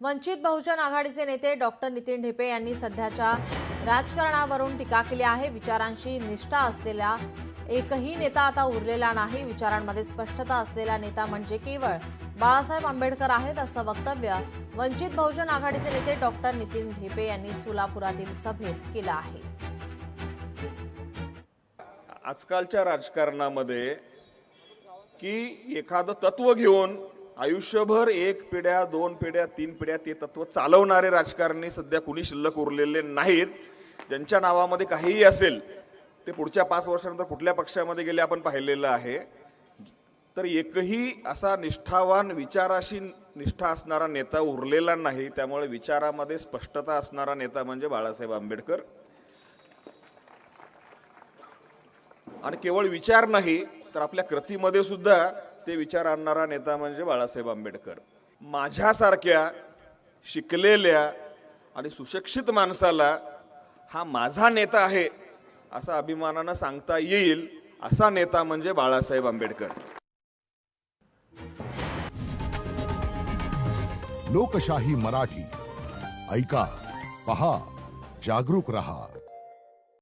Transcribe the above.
वंचित बहुजन आघाडीचे नेते डॉक्टर नितीन ढेपे यांनी सध्याच्या राजकारणावरून टीका केली आहे. विचारांशी निष्ठा असलेला एकही नेता आता उरलेला नाही. विचारांमध्ये स्पष्टता असलेला नेता म्हणजे केवळ बाळासाहेब आंबेडकर आहेत असं वक्तव्य वंचित बहुजन आघाडीचे नेते डॉक्टर नितीन ढेपे यांनी सोलापुरातील सभेत केलं आहे. आजकालच्या राजकारणामध्ये की एखादं तत्व घेऊन आयुष्यभर एक पिढ्या दोन पिढ्या तीन पिढ्या ते तत्व चालवणारे राजकारणी सध्या कुणी शिल्लक उरलेले नाहीत. ज्यांच्या नावामध्ये काहीही असेल ते पुढच्या पाच वर्षानंतर कुठल्या पक्षामध्ये गेले आपण पाहिलेलं आहे. तर एकही असा निष्ठावान विचाराशी निष्ठा असणारा नेता उरलेला नाही. त्यामुळे विचारामध्ये स्पष्टता असणारा नेता म्हणजे बाळासाहेब आंबेडकर. आणि केवळ विचार नाही तर आपल्या कृतीमध्ये सुद्धा ते विचार आणणारा नेता म्हणजे बाळासाहेब आंबेडकर. माझ्यासारख्या शिकलेल्या आणि सुशिक्षित माणसाला हा माझा नेता आहे असा अभिमानानं सांगता येईल असा नेता म्हणजे बाळासाहेब आंबेडकर. लोकशाही मराठी. ऐका पहा जागरूक रहा.